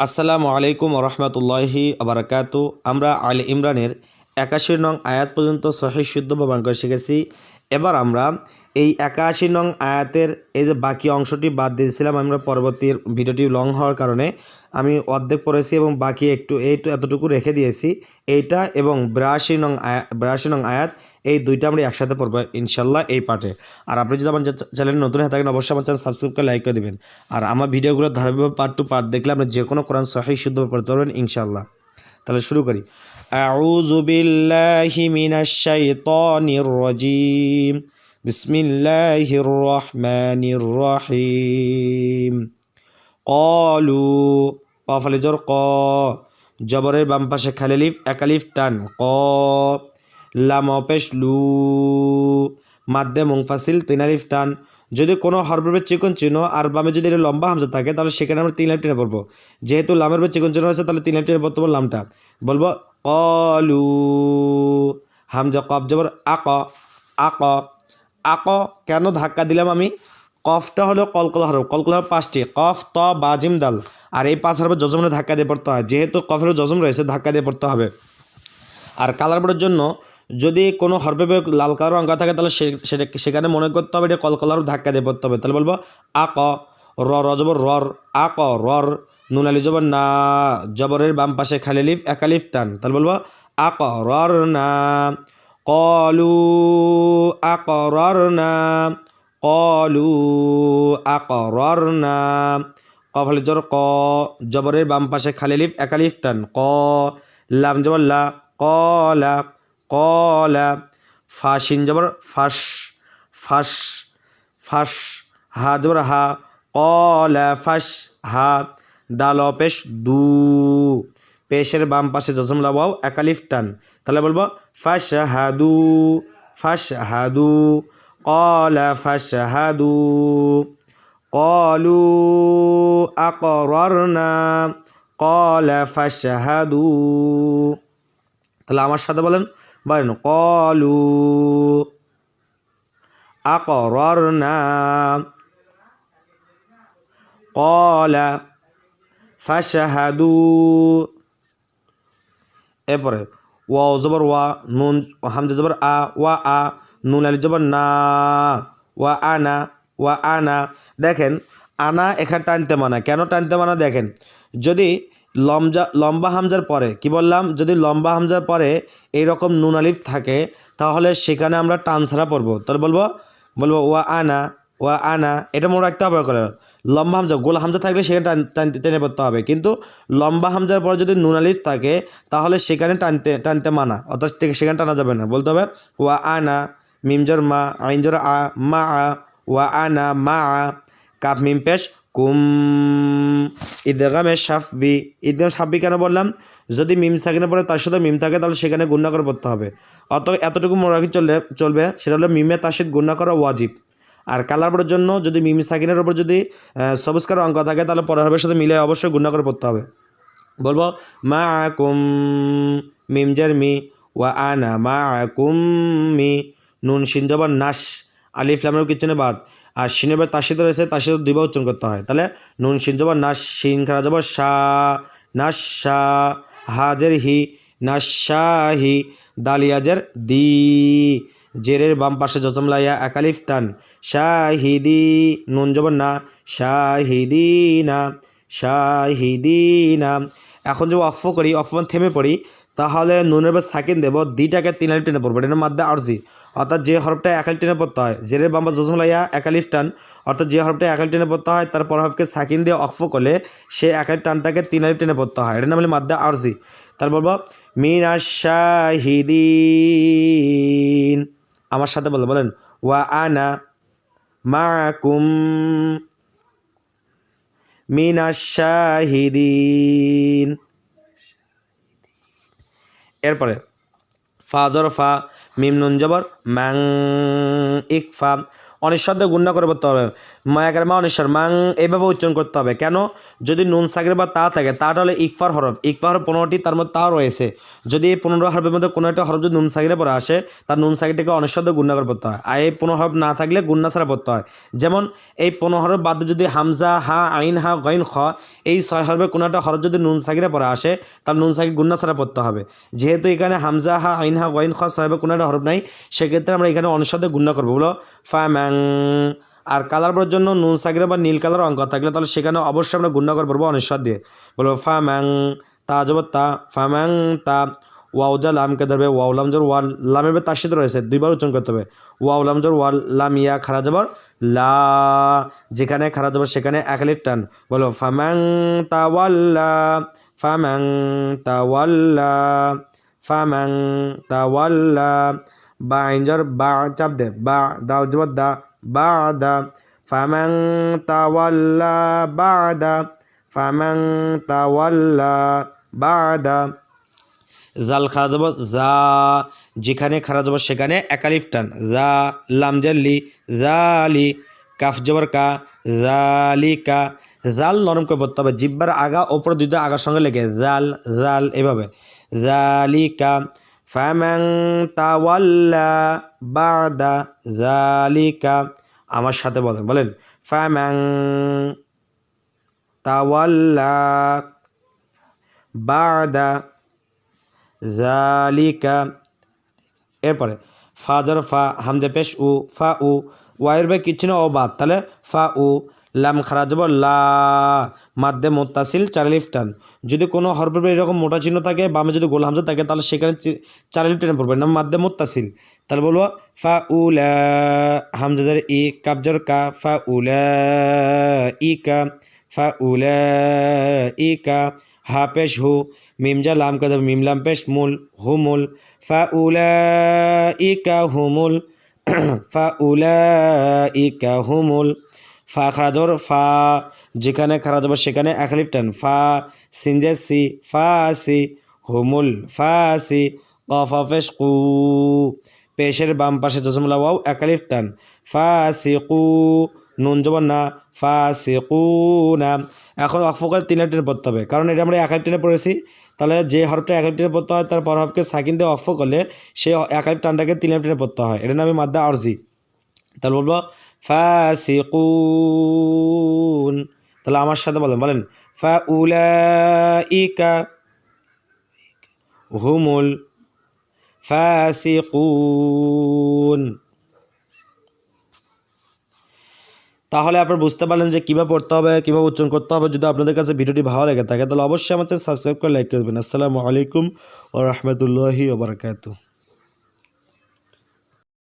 আসসালামু আলাইকুম রহমতুল্লাহি আবরাকাতু। আমরা আল ইমরানের একাশি নং আয়াত পর্যন্ত সহি শুদ্ধ করে শিখেছি। এবার আমরা এই একাশি নং আয়াতের এই যে বাকি অংশটি বাদ দিয়েছিলাম, আমরা পরবর্তী ভিডিওটি লং হওয়ার কারণে আমি অর্ধেক পড়েছি এবং বাকি একটু এই এতটুকু রেখে দিয়েছি। এইটা এবং বিরাশি নং আয়া, বিরাশি নং আয়াত, এই দুইটা আমরা একসাথে পড়ব ইনশাল্লাহ এই পাঠে। আর আপনি যদি আমার চ্যানেল নতুন হয়ে থাকেন, অবশ্যই আমার চ্যানেল সাবস্ক্রাইব করে লাইক করে দেবেন। আর আমার ভিডিওগুলো ধারাবাহিক পার্ট টু পার্ট দেখলে আপনি যে কোনো কোরআন সহি শুদ্ধ পড়তে পারবেন ইনশাল্লাহ। তাহলে শুরু করি। أعوذ بالله من الشيطان الرجيم بسم الله الرحمن الرحيم قالوا قافل جر ق জবরের বাম পাশে খালিলিফ একালিফ টান ক লাম অপেশ লু মাদ্দে মুংফাসিল তিন আলিফ টান যদি কোনো হরফের চিকন চিহ্ন আর বামে যদি এটা লম্বা হামজা থাকে তাহলে সেখানে আমরা তিন লাইফ টেনে পড়বো যেহেতু লামের উপর চিকন চিহ্ন আছে তাহলে তিন লাইফ টেনে পড়তে পারবো লামটা বলবো কলু হামজা কফ জবর আক আক আক কেন ধাক্কা দিলাম আমি? কফটা হলো কলকলা হরফ কলকলা হরফ পাঁচটি, কফ, ত বাজিম দাল। আর এই পাঁচ হরফে যজমনে ধাক্কা দিয়ে পড়তে হয়, যেহেতু কফের যজম রয়েছে, ধাক্কা দিয়ে পড়তে হবে। আর কালার বোর্ডের জন্য যদি কোনো হরফে লাল কালার অঙ্কা থাকে, তাহলে সেটা সেখানে মনে করতে হবে এটা কলকলার ধাক্কা দিয়ে পড়তে হবে। তাহলে বলব আ ক, র র, জবর রর, আ ক, রর নুন আলি জবর না, জবরের বাম পাশে খালি লিফ একালিফ টান। তাহলে বলব আ ক রর না কলু আ ক রর না কলু আ ক রর না কফালি জবর, ক, জবরের বাম পাশে খালি লিফ টান। ক, লাম জবর, লা, কলা কলা। ফাশিন জবর, ফাস ফাস ফাস, হা জবর, হা, কলা, ফাস, হা। দাল পেশ, দু। পেশের বাম পাশে জজম লাবাও একালিফ টান। তাহলে বলব ফাশ হাদু ফাশ হাদু কল ফাশ হাদু কলু আকর কল ফাশ হাদু তাহলে আমার সাথে বলেন বলেন কলু আকরনা কলা ফাশাহাদু। এরপরে ওয়া জবর ওয়া, নুন, হামজা জবর আ, ওয়া আ, নুন আলি জবর না, ওয়া আনা ওয়া আনা। দেখেন, আনা এখানে টানতে মানা, কেন টানতে মানা দেখেন, যদি লম্জা, লম্বা হামজার পরে, কি বললাম? যদি লম্বা হামজার পরে এইরকম নুন আলিফ থাকে, তাহলে সেখানে আমরা টান ছাড়া পড়ব। তাহলে বলব বলব ওয়া আনা ওয়া আনা, এটা মনে রাখতে হবে করে লম্বা হামজা, গোল হামজা থাকলে সেখানে টান টানতে টেনে পড়তে হবে। কিন্তু লম্বা হামজার পরে যদি নুন আলিফ থাকে, তাহলে সেখানে টানতে টানতে মানা। অর্থাৎ সেখানে টানা যাবে না। বলতে হবে, ওয়া আনা মিমজর মা আইনজর আ, মা আ, ওয়া আনা, মা আ কাপ মিম পেশ, কুম। ঈদগামে সাফবি ঈদগাম সাফবি কেন বললাম? যদি মিম সাকিনে পরে তার সাথে মিম থাকে, তাহলে সেখানে গুণা করে পড়তে হবে। অত এতটুকু মনে রাখি চললে চলবে। সেটা হলো মিমে তার সাথে গুণা করা ওয়াজিব। আর কালার বোর্ডের জন্য যদি মিমি সাকিনের ওপর যদি সবুজকার অঙ্ক থাকে, তাহলে পরের হরফের সাথে মিলে অবশ্যই গুণা করে পড়তে হবে। বলব, মা কুম মিমজার মি ওয়া আনা মা কুম মি নুন সিন জবর নাস, আলিফ লামের কিচনে বাদ। আর সিনের বার তার সাথে রয়েছে তার সাথে দুইবার উচ্চারণ করতে হয়। তাহলে নুন সিন জবর নাস, সিন খারা জবর সা, নাস সা, হাজের হি নাসাহি দালিয়াজের দি। জেরের বাম পাশে জজম লাইয়া একালিফ টান শাহিদি নুন জবর না শাহিদিনা শাহিদিনা। এখন যদি অফ করি অফমান থেমে পড়ি, তাহলে নুনের বা সাকিন দেব, দুইটাকে তিন আলিফ টেনে পড়ব, এটার মাদ্দা আরজি অর্থাৎ যে হরফটা একাল টেনে পড়তে হয়, জেরের বাম্বা জজম লাইয়া একালিফ টান, অর্থাৎ যে হরফটা একাল টেনে পড়তে হয়, তার পর হরফকে সাকিন দিয়ে অফ করলে সেই একাল টানটাকে তিন আলিফ টেনে পড়তে হয়, এটা নাম হলো মাদ্দা আরজি তার বলব মিনাশাহিদিন আমার সাথে বলে, বলেন, ওয়া আনা মাকুম মিনাশাহিদিন এরপরে, ফা জর ফা মিম নুন জবর ম্যাং ইক ফা অনিঃশব্দে গুণনা করে পড়তে হবে। মায়াকার মা অনিশ্বর মাং এইভাবে উচ্চারণ করতে হবে। কেন? যদি নুন সাগের বা তা থাকে তাটা হলে ইকফার হরফ। ইকফার হরফ পনেরোটি তার মধ্যে তাও রয়েছে। যদি এই পনেরো হরফের মধ্যে কোনো একটা হরফ যদি নুন, সাগিরে পরে আসে, তার নুন, সাগিরটাকে অনিশ্বর গুণা করে পড়তে হয়। আর এই পনেরো হরফ না থাকলে গুন্না ছাড়া পড়তে হয়। যেমন এই পনেরো হরফ বাদে যদি হামজা, হা, আইন, হা, গইন, খ, এই ছয় হরফে কোনো একটা হরফ যদি নুন, সাগিরে পরে আসে, তার নুন, সাগির গুন্না ছাড়া পড়তে হবে। যেহেতু এখানে হামজা, হা, আইন, হা, গইন, খ, ছয় কোনো একটা হরফ নাই, সেক্ষেত্রে আমরা এখানে অনিশ্বর গুণা করব। বলো, ফা, ম্যাং আর কালার পড়ার জন্য নুন সাগরে বা নীল কালার অঙ্ক থাকলে তাহলে সেখানে অবশ্যই আমরা গুণা করে পড়ব অনিশ্বর দিয়ে। বলব ফা ম্যাং তা জব তা ফা ম্যাং তা ওয়াউজা লামকে ধরবে ওয়াউ লাম জোর ওয়াল, লামের তার সাথে রয়েছে, দুইবার উচ্চারণ করতে হবে। ওয়াউ লাম জোর ওয়াল, লাম ইয়া, খারা যাবার লা, যেখানে খারা যাবার সেখানে এক লিট টান। বলো ফাম্যাং তাওয়াল্লা ফাম্যাং তাওয়াল্লা ফাম্যাং তাওয়াল্লা বা ইঞ্জর বা চাপ দে, বা দাও জবর দা, বা দা। ফাম্যাং তাওয়াল্লা, বা দা। ফাম্যাং তাওয়াল্লা, বা দা। জাল খারা যাব যা যেখানে খারা যাব সেখানে একালিফ টান। যা লাম জাল্লি জালি কাফ জবর কা। জালিকা জাল নরম করে পড়তে হবে। জিব্বার আগা, ওপর দুইটা আগার সঙ্গে লেগে। জাল জাল, এভাবে। জালিকা ফামাং তাওয়াল্লা বাদা জালিকা আমার সাথে বলেন বলেন ফামাং তাওয়াল্লা বাদা জালিকা এরপরে ফাজর ফা, হামজা পেশ উ, ফা উ ওয়াইয়ের ভাই কিচ্ছু না, ও বাদ। তাহলে ফা উ লাম খারা যাব লা, মাদ্দে মোত্তাসিল, চার লিফ টান। যদি কোনো হরফের এরকম মোটা চিহ্ন থাকে, বামে যদি গোল হামজা থাকে, তাহলে সেখানে চি- চার লিফ টেনে পড়বে। না মাদ্দে মোত্তাসিল। তাহলে বলব, ফা উ লা হামজাদের ই কাবজর কা, ফা উ লা ই কা, ফা উ ই কা, হা পেশ হু মিমজা লাম কাদ মিম লাম পেশ মুল হুমুল ফা উলা ইকা হুমুল ফা উলা ইকা হুমুল ফা খারাজর ফা যেখানে খারা যাব সেখানে একালিফ টান। ফা সিনজে সি, ফা সি, হুমুল, ফা সি, কফা কু। পেশের বাম পাশে জসমুল্লা ওয়াও একালিফ টান। ফা সি কু, নুন জবর না, ফা সি কু না। এখন অফকাল তিন হাফ টেনে পড়তে হবে। কারণ এটা আমরা এক টেনে পড়েছি। তাহলে যে হরফটা এক টেনে পড়তে হয়, তার পর হরফকে সাকিন দিয়ে অফ করলে সেই এক টানটাকে তিন টেনে পড়তে হয়। এটা নামে মাদ্দা আরজি। তাহলে বলব, ফাসিকুন। তাহলে আমার সাথে বলেন বলেন ফা হুমুল ফাসিকুন। তাহলে আপনারা বুঝতে পারলেন যে কীভাবে পড়তে হবে, কীভাবে উচ্চারণ করতে হবে। যদি আপনাদের কাছে ভিডিওটি ভালো লেগে থাকে, তাহলে অবশ্যই আমার সাবস্ক্রাইব করে লাইক করবেন আসসালামু আলাইকুম ও রহমতুল্লাহি ওবরাকাতু